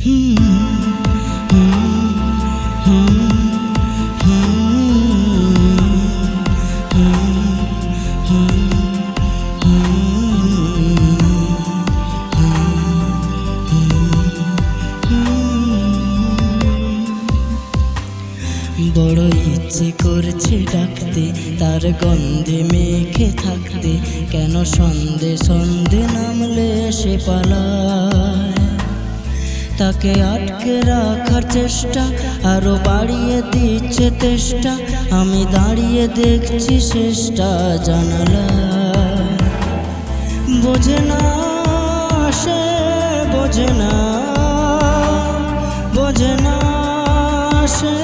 বড় ইচ্ছে করছে ডাকতে তার গন্ধে মেখে থাকতে। কেন সন্ধে সন্ধে নামলে সে পালায় তাকে আটকে রাখার চেষ্টা, আরও বাড়িয়ে দিচ্ছে তেষ্টা। আমি দাঁড়িয়ে দেখছি শেষটা জানালা। বোঝে না সে, বোঝে না বোঝে না সে,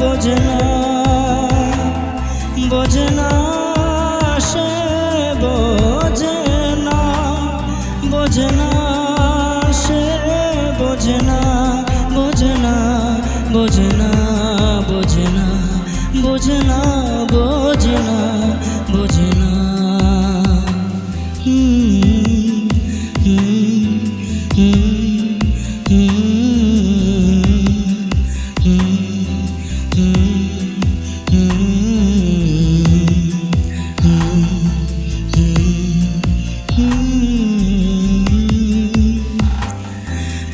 বোঝে না বোঝে না সে, বোঝে না বোঝে না। বোঝে না বোঝনা বোঝনা বোঝে না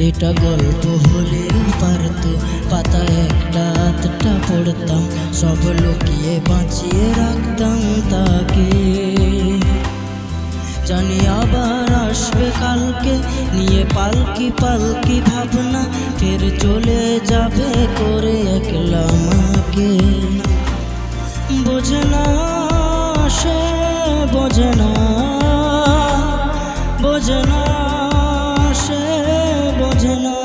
এটা গল্প হলে পারত। পাতা একটা আতটা পড়তাম, সব লুকিয়ে বাঁচিয়ে রাখতাম তাকে। জানি আবার আসবে কালকে, নিয়ে পালকি পালকি ভাবনা, ফের চলে যাবে করে একলা মাকে। বোঝে না সে, বোঝে না বোঝে না yo no